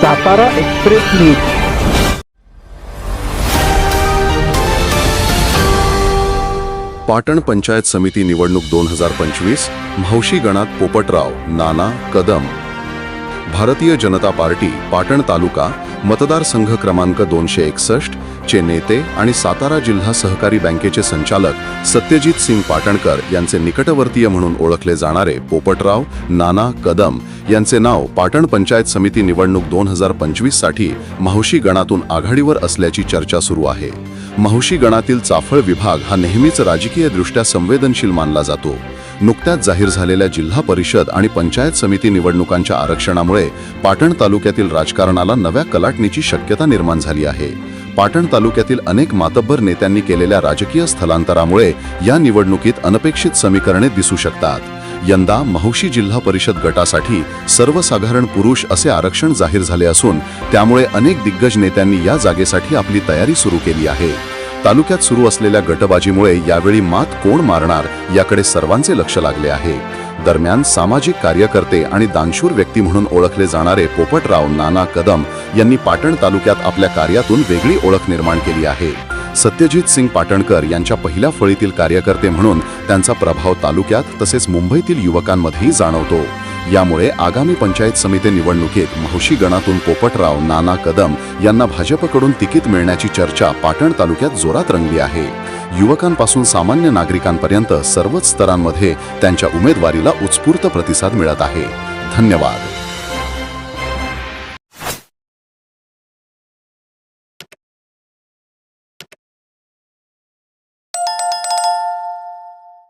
Satara express news. Patan panchayat समिती निवडणूक दोन हजार पंचवीस म्हौशी गणात पोपटराव नाना कदम. भारतीय जनता पार्टी पाटण तालुका मतदारसंघ क्रमांक दोनशे एकसष्ट चे नेते आणि सातारा जिल्हा सहकारी बँकेचे संचालक सत्यजित सिंग पाटणकर यांचे निकटवर्तीय म्हणून ओळखले जाणारे पोपटराव नाना कदम यांचे नाव पाटण पंचायत समिती निवडणूक दोन हजार पंचवीससाठी म्हौशी गणातून आघाडीवर असल्याची चर्चा सुरू आहे. म्हौशी गणातील चाफळ विभाग हा नेहमीच राजकीयदृष्ट्या संवेदनशील मानला जातो. नुकत्याच जाहीर झालेल्या जिल्हा परिषद आणि पंचायत समिती निवडणुकांच्या आरक्षणामुळे पाटण तालुक्यातील राजकारणाला नव्या कलाटणीची शक्यता निर्माण झाली आहे. पाटण तालुक्यातील अनेक मातब्बर नेत्यांनी केलेल्या राजकीय स्थलांतरामुळे या निवडणुकीत अनपेक्षित समीकरणे दिसू शकतात. यंदा महौशी जिल्हा परिषद गटासाठी सर्वसाधारण पुरुष असे आरक्षण जाहीर झाले असून त्यामुळे अनेक दिग्गज नेत्यांनी या जागेसाठी आपली तयारी सुरू केली आहे. तालुक्यात सुरू असलेल्या गटबाजीमुळे यावेळी मात कोण मारणार याकडे सर्वांचे लक्ष लागले आहे. दरम्यान सामाजिक कार्यकर्ते आणि दानशूर व्यक्ती म्हणून ओळखले जाणारे पोपटराव नाना कदम यांनी पाटण तालुक्यात आपल्या कार्यातून वेगळी ओळख निर्माण केली आहे. सत्यजित सिंग पाटणकर यांच्या पहिल्या फळीतील कार्यकर्ते म्हणून त्यांचा प्रभाव तालुक्यात तसेच मुंबईतील युवकांमध्येही जाणवतो. यामुळे आगामी पंचायत समिती निवडणुकीत महौशी गणातून पोपटराव नाना कदम यांना भाजपकडून तिकीट मिळण्याची चर्चा पाटण तालुक्यात जोरात रंगली आहे. युवकांपासून सामान्य नागरिकांपर्यंत सर्वच स्तरांमध्ये त्यांच्या उमेदवारीला उत्स्फूर्त प्रतिसाद मिळत आहे. धन्यवाद.